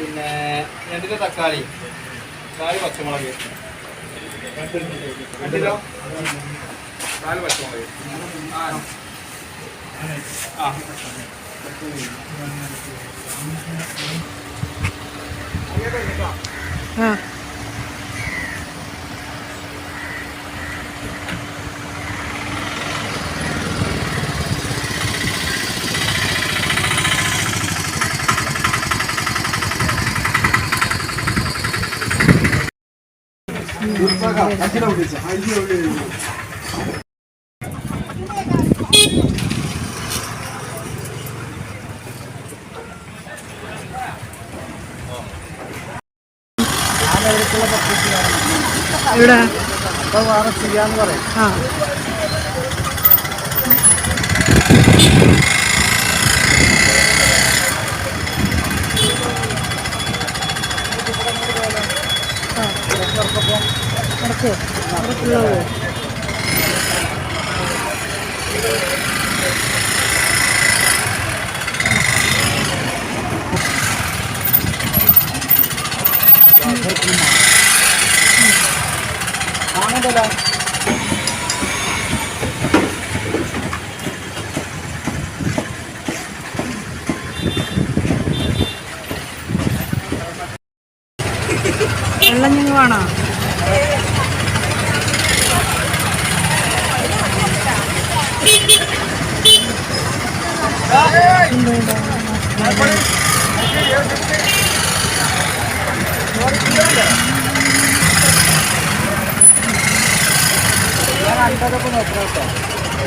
പിന്നെ രണ്ട് കിലോ തക്കാളി നാല് പച്ചമുളക്. രണ്ട് കിലോ നാല് പച്ചമുളക്. ആ. ആ. ഇവിടെ? ചെയ്യാന്ന് പറയാം ആ. thịt rất lừ Hãy subscribe cho kênh Ghiền Mì Gõ Để không bỏ lỡ những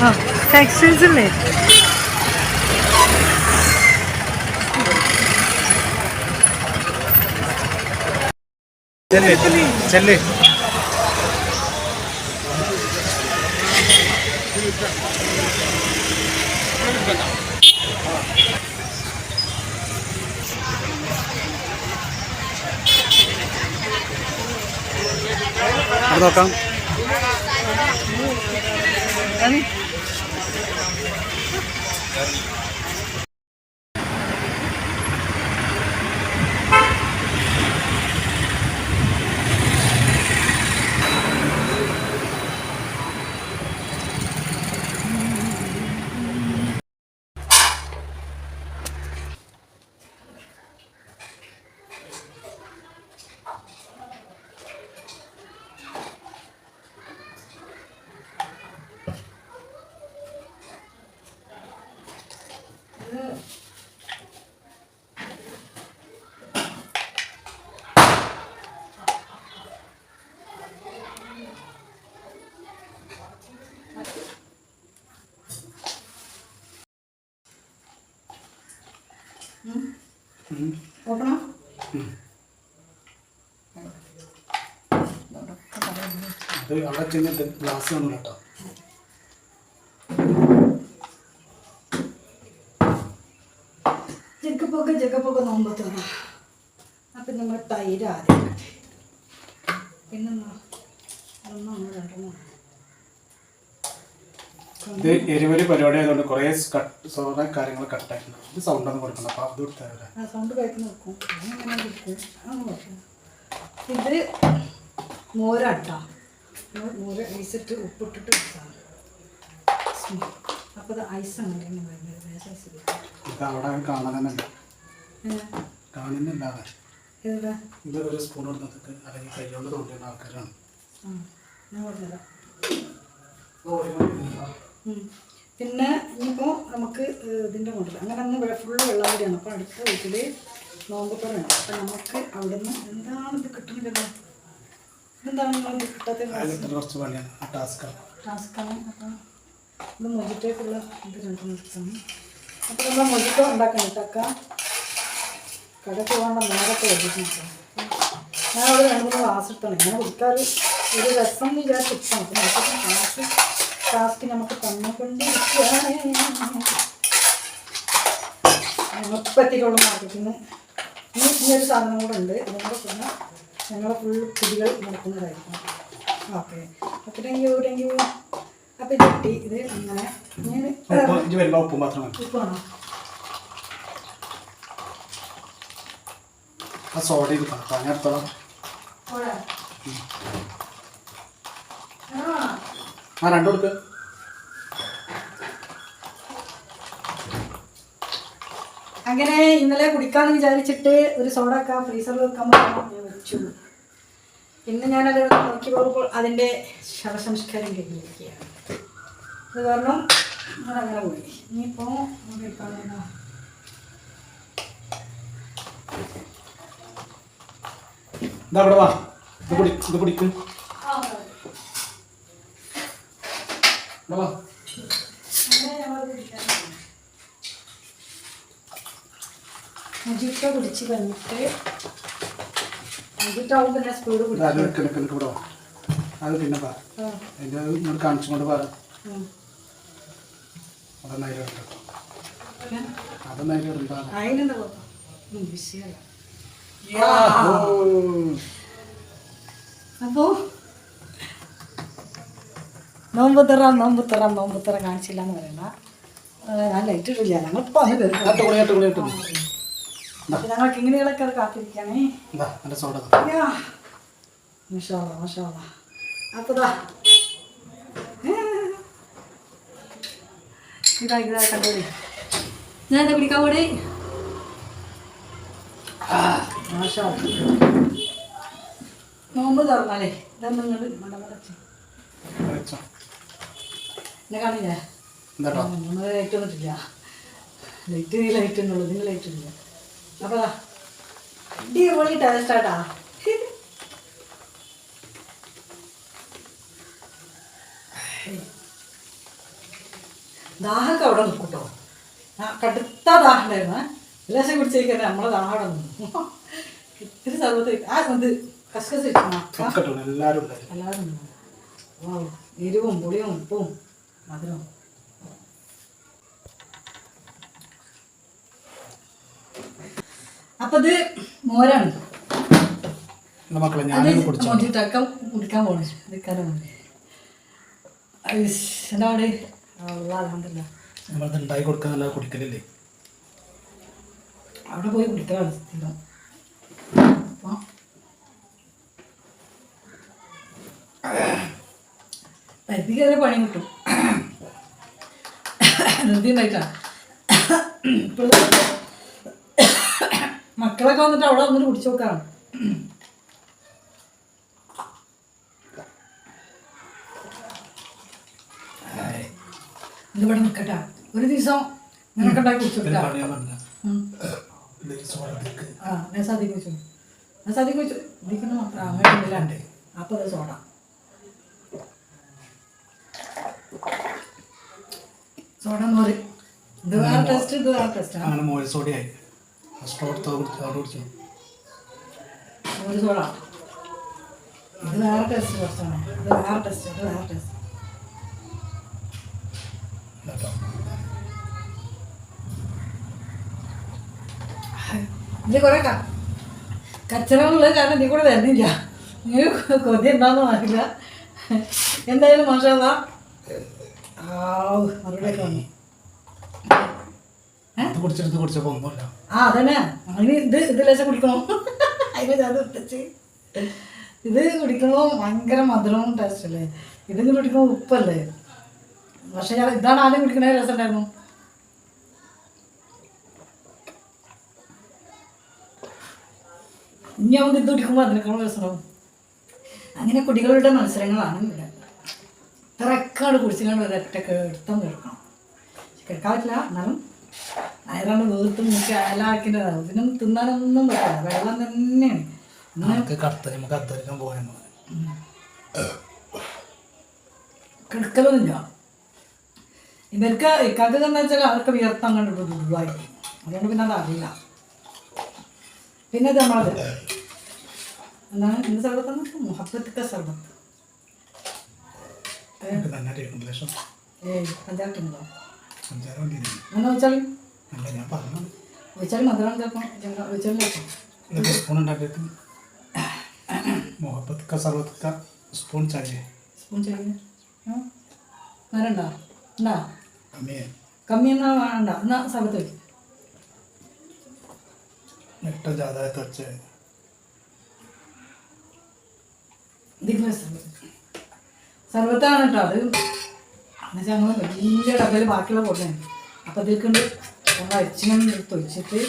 ആ ടെക്സ്റ്റൈൽസ് അല്ലേ ചെല്ലേ ചെല്ല്. നോക്കാം നോക്കണം അത് അവിടെ ചെന്നിട്ട് ഗ്ലാസ് കാണും കേട്ടോ. ജഗ്ഗപ്പൊക്കെ ജഗ്ഗപ്പൊക്കെ നോമ്പത്തോണ അപ്പം നമ്മൾ തൈര് ആദ്യം. പിന്നെ ഒന്നോ രണ്ടോ ഇത് എരിവലി പരിപാടി ആയതുകൊണ്ട് കുറേ കുറേ കാര്യങ്ങൾ കട്ടായിട്ടുണ്ട് ഇത് സൗണ്ട് ഒന്നും കൊടുക്കണം അപ്പോൾ അത് കൊടുത്താൽ സൗണ്ട് ഇത് മോരാട്ടാ. മോര് ഐസിട്ട് ഉപ്പിട്ടിട്ട് അപ്പോൾ ഐസ് ഇത് അവിടെ ഉണ്ട് കാണുന്നില്ല ഇത് ഒരു സ്പൂൺ എടുത്തിട്ട് അല്ലെങ്കിൽ കൈകൊണ്ട് തോണ്ടിയുന്ന ആൾക്കാരാണ്. ഞാൻ പറഞ്ഞുതരാം. പിന്നെ ഇനിയിപ്പോൾ നമുക്ക് ഇതിന്റെ കൊണ്ടില്ല അങ്ങനെ അന്ന് ഫുള്ള് വെള്ളം കൂടിയാണ്. അപ്പോൾ അടുത്ത വീട്ടിൽ നോമ്പപ്പുറമുണ്ട് അപ്പം നമുക്ക് അവിടെ നിന്ന് എന്താണിത് കിട്ടുന്നില്ലല്ലോ എന്താണ് നിങ്ങളിത് കിട്ടാത്ത കുറച്ച് പണിയാണ്. ടാസ്ക്കാണ് അപ്പം ഇത് മൊജിറ്റേക്കുള്ള ഇത് രണ്ടും എടുത്താണ്. അപ്പോൾ നമ്മൾ മൊജിറ്റോ ഉണ്ടാക്കണം. ചക്ക. കടക്ക് പോകേണ്ട നേരത്തെ വെച്ചിട്ടുണ്ട് ഞാൻ അവിടെ രണ്ട് മൂന്ന് ക്ലാസ് എടുത്താണ്. ഞാൻ കുടിക്കാറ് ഒരു രസം വിചാരിച്ചിട്ടാണ് അപ്പം ക്ലാസ് ടാസ്ക് നമുക്ക് തന്നുകൊണ്ടിരിക്കുകയാണ്. എളുപ്പത്തിലുള്ള മാർക്കറ്റിന് ഇനി ഇങ്ങനൊരു സാധനം കൂടെ ഉണ്ട്. അതുകൊണ്ട് പിന്നെ ഞങ്ങളെ ഫുൾ കുടികൾ നടക്കുന്നതായിരിക്കും. ഓക്കെ. അപ്പോൾ താങ്ക് യു താങ്ക് യു അപ്പോൾ ഇത് കിട്ടി. ഇത് അങ്ങനെ ഞാൻ ഉപ്പ് മാത്രമാണ് ഉപ്പാണോ ആ സോഡ എടുക്കണം കേട്ടോ ഞാൻ എടുത്തോളാം ആ രണ്ടു കൊടുക്ക്. അങ്ങനെ ഇന്നലെ കുടിക്കാന്ന് വിചാരിച്ചിട്ട് ഒരു സോഡ ഒക്കെ ഫ്രീസറിൽ വെക്കാൻ ഞാൻ വെച്ചു. ഇന്ന് ഞാനത് നോക്കി പോകുമ്പോൾ അതിന്റെ ശവസംസ്കാരം കഴിഞ്ഞിരിക്കുകയാണ് അത് കാരണം അതങ്ങനെ പോയി. ഇനിയിപ്പോൾ കഴിക്കാനുള്ള ഇതാ വാ. ഇത് കുടി ഇത് കുടിക്ക് ഇവിടെ വാ മജിക്ക കുടിച്ച് കഴിഞ്ഞിട്ട് മജിക്കാവുമ്പോൾ പിന്നെ സ്പീഡ് ഇത് അത് പിന്നെ പറ അത് ഇങ്ങോട്ട് കാണിച്ചുകൊണ്ട് പറ ഉം. അതൊന്നും അതിൽ ഇടണ്ട. കേട്ടോ നോമ്പ് ഇടണ്ട നോമ്പ് നോമ്പുത്തറ നോമ്പുത്തറ നോമ്പുത്തറ കാണിച്ചില്ല എന്ന് പറയണ്ട ഞാൻ ലൈറ്റ് ഇട്ടില്ല ഞങ്ങൾ അട്ടു ഞങ്ങൾ കിങ്ങിണികളൊക്കെ അത്. അപ്പൊ ഇതാ ഇതാ ഞാൻ എന്താ കുടിക്കാൻ കൂടി. നോമ്പ് തുറന്നാലേ ഇതാ നിങ്ങൾ മടമടച്ച് എന്നെ കാണില്ലേ? എന്താട്ടോ? നമ്മൾ ലൈറ്റ് ഒന്നിട്ടില്ല ലൈറ്റ് ലൈറ്റ് ഉണ്ടുള്ളൂ ഇതിന് ലൈറ്റ് ഇല്ല. അപ്പോൾ അടിപൊളി ടേസ്റ്റാട്ടാ ദാഹമൊക്കെ അവിടെ നിൽക്കും കേട്ടോ. കടുത്ത ദാഹം ഉണ്ടായിരുന്നു എല്ലാശം കുടിച്ചേക്കാൻ നമ്മളെ ദാഹം അവിടെ നിന്നു. ഇത്തിരി സർവത്ത് ആ ഇത് കസ്കസ് എല്ലാവരും എല്ലാവരും എരിവും പുളിയും ഉപ്പും. മധുരവും അപ്പൊ ഇത് മോരാണ്. മൊഞ്ചിട്ടക്കം കുടിക്കാൻ പോണു. നിൽക്കാനും എന്താ അവിടെ? അലഹമില്ല നമ്മളിത് ഉണ്ടാക്കി കൊടുക്കാന്നല്ല കുടിക്കലില്ലേ? അവിടെ പോയി കുടിക്കലാണ് സ്ഥിരം. പരിധി കയറിയ പണി കിട്ടും. ധൃതി മക്കളൊക്കെ വന്നിട്ട് അവിടെ വന്നിട്ട് കുടിച്ചു നോക്കാം ഇതിവിടെ നിൽക്കട്ടാ ഒരു ദിവസം നിനക്ക് ഉണ്ടാക്കി കുടിച്ചു ആ ഞാൻ സാധിക്കും വെച്ചു. ഞാൻ വെച്ചു. ഇതിക്കുന്ന മാത്രം അങ്ങനെ ഇല്ലാണ്ട് അപ്പോൾ അത് സോഡ. സോഡ ഇത് വേറെ ടെസ്റ്റ് ഇത് വേറെ ടെസ്റ്റാണ് അങ്ങനെ മോര് സോഡയായി. ഫസ്റ്റ് കൊടുത്തോ കുടിച്ചു അവിടെ കുടിച്ചു. ഒരു സോഡ. ഇത് വേറെ ടെസ്റ്റ് കുറച്ചാണ്. ഇത് വേറെ ടെസ്റ്റ് ഇത് വേറെ ടെസ്റ്റ് കേട്ടോ ഇതിൽ കുറേ ക കച്ചറകളുള്ള കാരണം ഇതിൽ കൂടെ തരുന്നില്ല നീ കൊതി എന്താണെന്ന് അറിയില്ല. എന്തായാലും മാഷാ കുടിച്ചെടുത്ത് കുടിച്ചപ്പോൾ ഒന്നുമില്ല. ആ അതന്നെ. അതിന് ഇത് ഇത് ലേശം കുടിക്കണോ. അതിന് അത് ഇട്ടിച്ച് ഇത് കുടിക്കുമ്പോൾ ഭയങ്കര മധുരവും ടേസ്റ്റ് അല്ലേ? ഇതിന് കുടിക്കുമ്പോൾ ഉപ്പല്ലേ? പക്ഷെ ഞാൻ ഇതാണ് ആദ്യം കുടിക്കണ രസം ഉണ്ടായിരുന്നു ഇനി നമുക്ക് ഇത് കുടിക്കുമ്പോൾ അതിനേക്കാളും രസമാവും അങ്ങനെ കുടികളുടെ മത്സരങ്ങളാണ് ഇവിടെ. തിരക്കാട് കുടിച്ചിങ്ങാണ്ട് ഒരൊറ്റ എടുത്തം കിടക്കണം കേൾക്കാൻ പറ്റില്ല എന്നാലും അയറാണ് വീർത്തും മുക്കി അയലാക്കിന്റെതാണ് ഇതിനും തിന്നാനൊന്നും പറ്റില്ല. വെള്ളം തന്നെയാണ്. നമുക്ക് നമുക്ക് അധ്വാനിക്കാൻ പോകാനെന്ന് കിടക്കലൊന്നുമില്ല. ഇവർക്ക് ഇക്കാക്ക് എന്ന് വെച്ചാൽ അവർക്ക് വിയർത്തം കണ്ടിട്ട് ദുർബായി അതുകൊണ്ട് പിന്നെ അത് അറിയില്ല. പിന്നെ നമ്മളത്. എന്താണ്? ഇന്ന് സർബത്താണ് മുഹബത്തിക്ക സർബത്ത് എനിക്ക് നന്നായിട്ട് കേൾക്കുന്നുണ്ട്. ലക്ഷം ഏയ് പഞ്ചായത്തുണ്ടോ സഞ്ചാരം തീരുന്നു അങ്ങനെ വെച്ചാൽ അല്ല ഞാൻ പറഞ്ഞത് വെച്ചാൽ മധുരം കേൾക്കും വെച്ചാൽ കേൾക്കും ഇതൊക്കെ സ്പൂൺ ഉണ്ടാക്കിയിട്ട് മൊഹബത്ത് ക സർവത്ത് ക സ്പൂൺ ചായ സ്പൂൺ ചായ വരണ്ടോ ഉണ്ടാ? കമ്മി കമ്മി എന്നാ വേണ്ട. എന്നാ സ്ഥലത്ത് വയ്ക്കും ഏറ്റവും ജാതായത്തെ വെച്ചാൽ ദിഗ്വസ് സർബത്താണ് കേട്ടോ. അത് എന്നുവെച്ചാൽ ഞങ്ങൾ വലിയ ഡബയിൽ ബാക്കിയുള്ള കൊണ്ടുവന്നു അപ്പോൾ ഇതിൽക്കൊണ്ട് ഞങ്ങൾ അരിച്ചിനും തൊഴിച്ചിട്ട്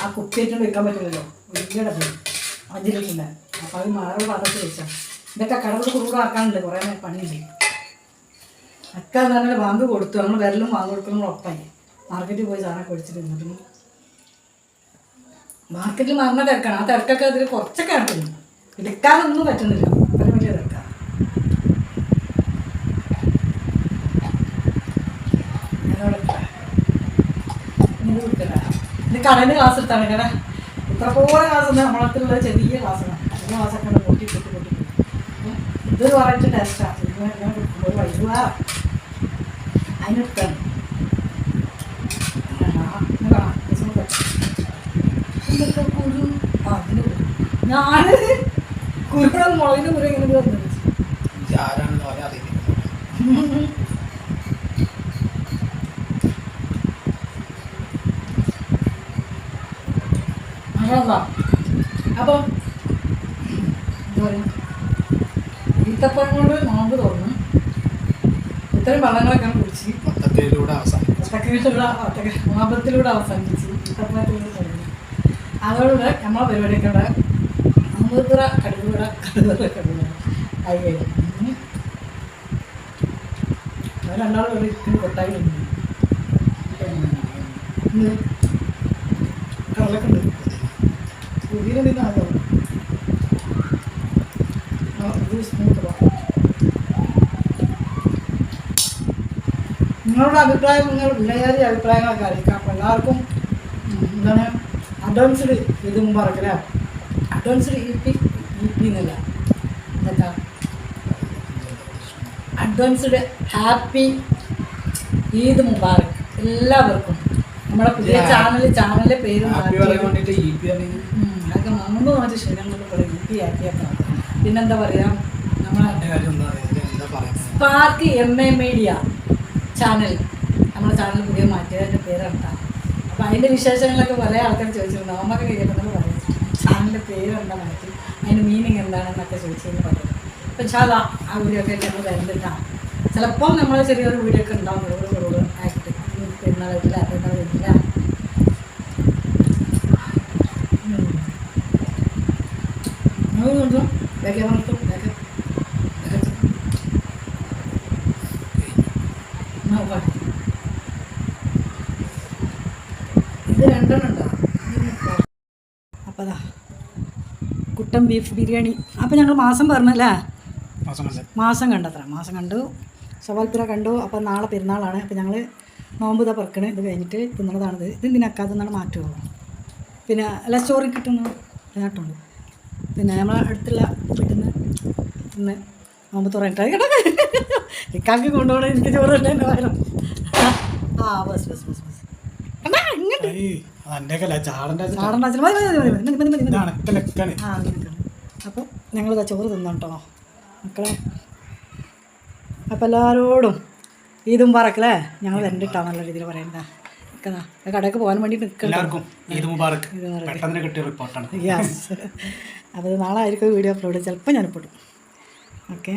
ആ കുപ്പിയായിട്ടുണ്ട് വെക്കാൻ പറ്റില്ലല്ലോ. വലിയ ഡബയിൽ അഞ്ച് അപ്പോൾ അത് മാറി പാത്രത്തിൽ വെച്ചാൽ ഇതൊക്കെ കടകൾ കുറുകാക്കാനുണ്ട് കുറേ പണിയുണ്ട് അക്ക പറഞ്ഞാൽ ബാങ്ക് കൊടുത്തു. നമ്മൾ വിരലും വാങ്ങ് കൊടുക്കണം ഉറപ്പായി. മാർക്കറ്റിൽ പോയി സാധനം ഒഴിച്ചിട്ട് എന്നിട്ട് മാർക്കറ്റിൽ മറന്ന തിരക്കാണ്. ആ തിരക്കൊക്കെ അതിൽ കുറച്ചൊക്കെ നടക്കുന്നു എടുക്കാനൊന്നും പറ്റുന്നില്ല അത്ര വലിയ തിരക്കാണ് കടയിൽ ക്ലാസ് എടുത്താണ് കട ഇത്ര പോലെ ക്ലാസ് ഉണ്ട്. നമ്മളത്തിലുള്ള ചെറിയ ക്ലാസ്സാണ് ചെറിയ ക്ലാസ്സൊക്കെ പൊട്ടി പൊട്ടി പൊട്ടി. ഇത് പറഞ്ഞിട്ട് ടെസ്റ്റാണ് വൈകുക വൈകുന്നേരം അതിനെടുത്താണ്. ഇതൊക്കെ കുരു? ആ അതിന് കുരു. ഞാൻ കുരുടെ മുളകിന് കുരു എങ്ങനെ വന്നത് ആരാണെന്ന് പറയാൻ അറിയില്ല അങ്ങനെന്താ അപ്പം എന്താ പറയുക ഈത്തപ്പഴം കൊണ്ട് നോമ്പ് തുറന്ന് ഇത്രയും വെള്ളങ്ങളൊക്കെ കുടിച്ച്. പദ്ധതിയിലൂടെ അവസാനിക്കും ഒറ്റക്കിലൂടെ ഒറ്റ മാപത്തിലൂടെ അവസാനിപ്പിച്ച് ഈത്തപ്പഴത്തിലൂടെ തുടങ്ങി. അതോടെ നമ്മളെ പരിപാടിയൊക്കെ ഇവിടെ അമ്പൂത്ര ആയി കഴിഞ്ഞു ഉം. അവർ രണ്ടാളും ഒരു ഇത്തിരി കൊട്ടായി കടലൊക്കെ ഉണ്ട്. ഇത് സ്മൂത്ത് നിങ്ങളുടെ അഭിപ്രായം നിങ്ങൾ വിലയേറിയ അഭിപ്രായങ്ങളൊക്കെ അറിയിക്കാം. അപ്പോൾ എല്ലാവർക്കും എന്താണ് അഡ്വാൻസ്ഡ് ഇത് മുമ്പ് മുമ്പറക്കല advanced E P E P എന്നല്ല. എന്താ? Advanced happy Eid Mubarak. എല്ലാവർക്കും. നമ്മുടെ പുതിയ ചാനൽ ചാനലിന്റെ പേര് നമ്മൾ മാറ്റി ശരിയാണെന്നൊക്കെ പറയും ഇ പി പിന്നെന്താ പറയുക നമ്മളെ spark M A media channel നമ്മുടെ ചാനൽ പുതിയ മാറ്റിയതിന്റെ പേരെന്താ? അപ്പോൾ അതിന്റെ വിശേഷങ്ങളൊക്കെ പല ആൾക്കാർ ചോദിച്ചിട്ടുണ്ട്. അമ്മയ്ക്ക് കേൾക്കുന്നത് പറയും ചാനലിന്റെ പേരെന്താ മാറ്റി അതിന്റെ മീനിങ് എന്താണെന്നൊക്കെ ചോദിച്ചതെന്ന് പറയും അപ്പം ചാല ആ വീഡിയോ ഒക്കെ നമ്മൾ വരുന്നിട്ടാണ് ചിലപ്പോൾ നമ്മൾ ചെറിയൊരു വീഡിയോ ഒക്കെ ഉണ്ടാവും. ഒരു ആക്ട്. പിന്നെ വേഗം വേഗം വേഗം നോക്കാം ഇത് രണ്ടെണ്ണം ഉണ്ടോ? അപ്പോൾ അതാ കുട്ടൻ ബീഫ് ബിരിയാണി. അപ്പം ഞങ്ങൾ മാസം പറഞ്ഞല്ലേ? മാസം കണ്ടത്ര. മാസം കണ്ടു. സവാൽപ്പുര കണ്ടു. അപ്പം നാളെ പെരുന്നാളാണ്. അപ്പം ഞങ്ങൾ നോമ്പ് ഇതാ പറക്കണേ. ഇത് കഴിഞ്ഞിട്ട് തിന്നണതാണിത്. ഇത് ഇതിനക്കാതെന്നാണ് മാറ്റുമോ പിന്നെ അല്ല സ്റ്റോറി കിട്ടുന്നു. കേട്ടുണ്ട് പിന്നെ നമ്മളെ അടുത്തുള്ള വീട്ടിൽ നിന്ന് ഇന്ന് നോമ്പ് തുറന്നിട്ട്. കേട്ടോ ഇക്കാക്ക് കൊണ്ടുപോകണം എനിക്ക് ചോറ് തന്നെ വരണം ആ ബസ് ബസ് ബസ് ബസ്. അപ്പോൾ ഞങ്ങളിതാ ചോറ് തിന്നു കേട്ടോ മക്കളെ അപ്പോൾ എല്ലാവരോടും ഈദും പറക്കല്ലേ ഞങ്ങൾ വരണ്ടിട്ടാ നല്ല രീതിയിൽ പറയണ്ട കടയ്ക്ക് പോകാൻ വേണ്ടി എല്ലാവർക്കും ഈദ് മുബാറക്ക് ഈദ് പെട്ടെന്ന് കിട്ടിയ റിപ്പോർട്ടാണ്. യെസ് അപ്പോൾ നാളെ ആയിരിക്കും വീഡിയോ അപ്ലോഡ് ചിലപ്പോൾ ഞാൻ ഇപ്പോഴും ഓക്കെ